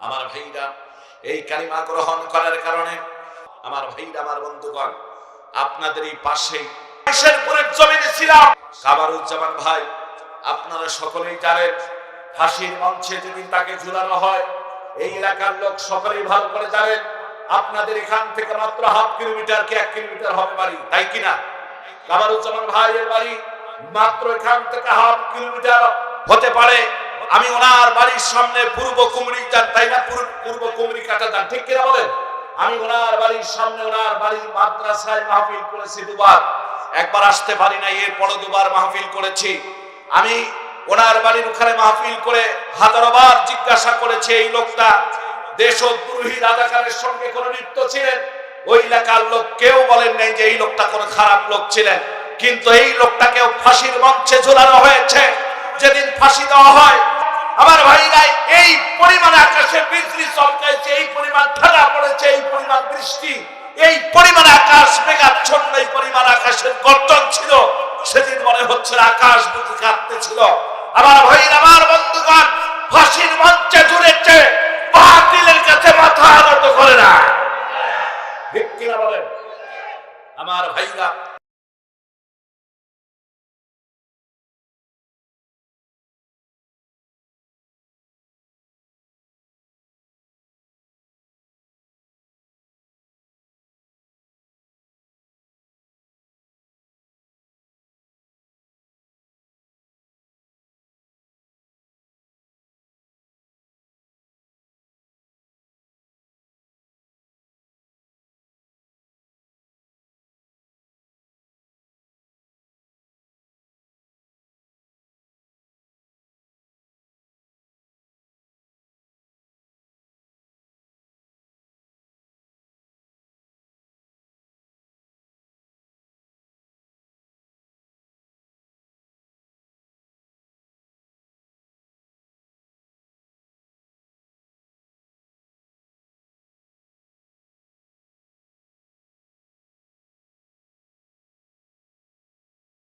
আমার ভাইরা এই কালিমা গ্রহণ করার কারণে আমার ভাইরা, আমার বন্ধুগণ, আপনাদের এই পাশেই ছিলাম। ভাই, আপনারা সকলেই মঞ্চে তাকে ঝুলানো হয়, এই এলাকার লোক সকলেই ভালো করে আপনাদের এখান থেকে মাত্র হাফ কিলোমিটার কি এক কিলোমিটার বাড়ি, তাই কিনা বাড়ি মাত্র এখান থেকে হাফ কিলোমিটার হতে পারে। আমি ওনার বাড়ির সামনে পূর্ব কুমরি যান তাই না? পূর্ব- কুমরি কাটা যান ঠিক কিনা বলেন? আমি ওনার বাড়ির সামনে ওনার বাড়ির মাদ্রাসায় মাহফিল করেছি দুবার। একবার আসতে পারি না এর এরপরও দুবার মাহফিল করেছি। আমি ওনার বাড়ির ওখানে মাহফিল করে হাজারোবার জিজ্ঞাসা করেছি, এই লোকটা দেশ দেশদ্রোহী রাজাকারের সঙ্গে কোনো লিপ্ত ছিলেন? ওই এলাকার লোক কেউ বলেন নাই যে এই লোকটা কোনো খারাপ লোক ছিলেন। কিন্তু এই লোকটাকেও ফাঁসির মঞ্চে ঝোলানো হয়েছে। যেদিন ফাঁসি দেওয়া হয় আমার ভাইরা, এই পরিমাণ আকাশে বিজলি চমকাইছে, এই পরিমাণ ধারা পড়েছে, এই পরিমাণ বৃষ্টি, এই পরিমাণ আকাশ মেঘাচ্ছন্ন, এই পরিমাণ আকাশের গর্তন ছিল। সেদিন মনে হচ্ছে আকাশ বুঝি কাঁদতেছিল আমার ভাইয়ের আমার বন্ধুগণ, ফাঁসির মঞ্চে ঝুলেছে বাতিলের কাছে মাথা নত করে না। আমার ভাইরা